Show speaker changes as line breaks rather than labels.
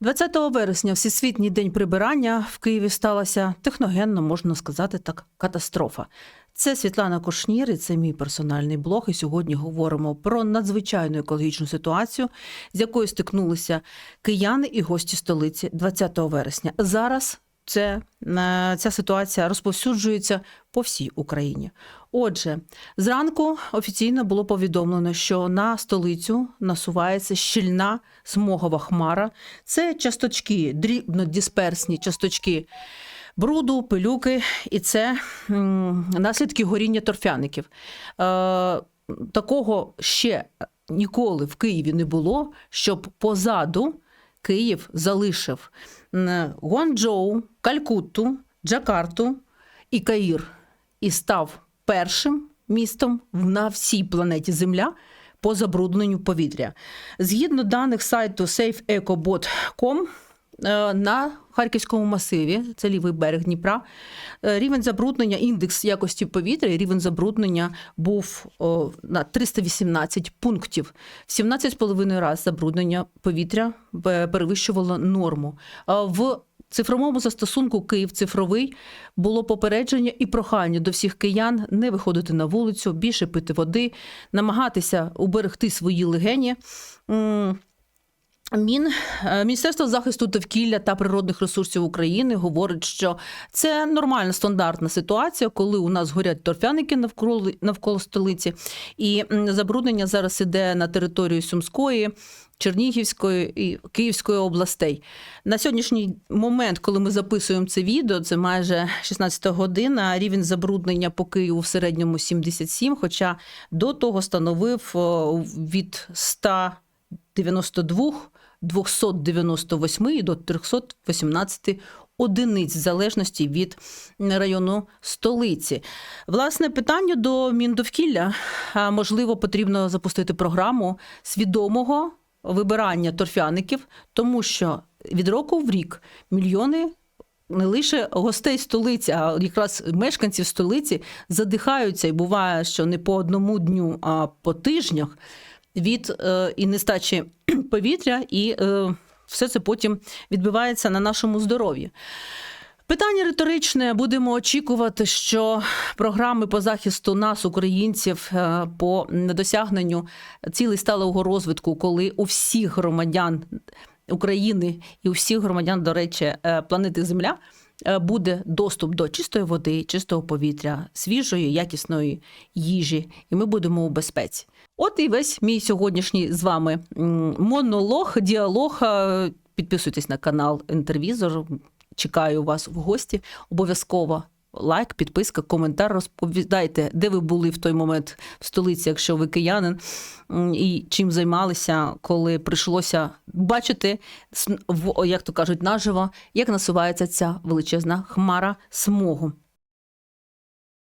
20 вересня, Всесвітній день прибирання в Києві сталася техногенно, можна сказати так, катастрофа. Це Світлана Кошнір, і це мій персональний блог. І сьогодні говоримо про надзвичайну екологічну ситуацію, з якою стикнулися кияни і гості столиці 20 вересня. Зараз це, е, ця ситуація розповсюджується по всій Україні. Отже, зранку офіційно було повідомлено, що на столицю насувається щільна смогова хмара. Це часточки, дрібнодисперсні часточки бруду, пилюки, і це наслідки горіння торфяників. Е, такого ще ніколи в Києві не було, щоб позаду Київ залишив Гуанчжоу, Калькутту, Джакарту і Каїр і став першим містом на всій планеті Земля по забрудненню повітря. Згідно даних сайту safeecobot.com, на Харківському масиві, це лівий берег Дніпра, е, рівень забруднення, індекс якості повітря, рівень забруднення був на 318 пунктів. В 17,5 разів забруднення повітря е, перевищувало норму. В цифровому застосунку Київ цифровий було попередження і прохання до всіх киян не виходити на вулицю, більше пити води, намагатися уберегти свої легені. Мін е, Міністерство захисту довкілля та природних ресурсів України говорить, що це нормальна стандартна ситуація, коли у нас горять торфяники навколо навколо столиці, і забруднення зараз іде на територію Сумської. Чернігівської і Київської областей на сьогоднішній момент, коли ми записуємо це відео, це майже 16 година. Рівень забруднення по Києву в середньому 77, Хоча до того становив від 192 298 до 318 одиниць в залежності від району столиці. Власне, питання до Міндовкілля. Можливо, потрібно запустити програму свідомого вибирання торфяників, тому що від року в рік мільйони. Не лише гостей столиці, а якраз мешканців столиці задихаються, і буває, що не по одному дню, а по тижнях від е, і нестачі повітря, і е, все це потім відбивається на нашому здоров'ї. Питання риторичне. Будемо очікувати, що програми по захисту нас, українців, е, по досягненню цілей сталого розвитку, коли у всіх громадян України і у всіх громадян, до речі, планети Земля. Е, Буде доступ до чистої води, чистого повітря, свіжої, якісної їжі, і ми будемо у безпеці. От і весь мій сьогоднішній з вами монолог, діалог. Е, Підписуйтесь на канал Інтервізор. Чекаю вас в гості. Обов'язково лайк, підписка, коментар. Розповідайте, де ви були в той момент в столиці, якщо ви киянин, і чим займалися, коли прийшлося бачити, як то кажуть, наживо, як насувається ця величезна хмара смогу.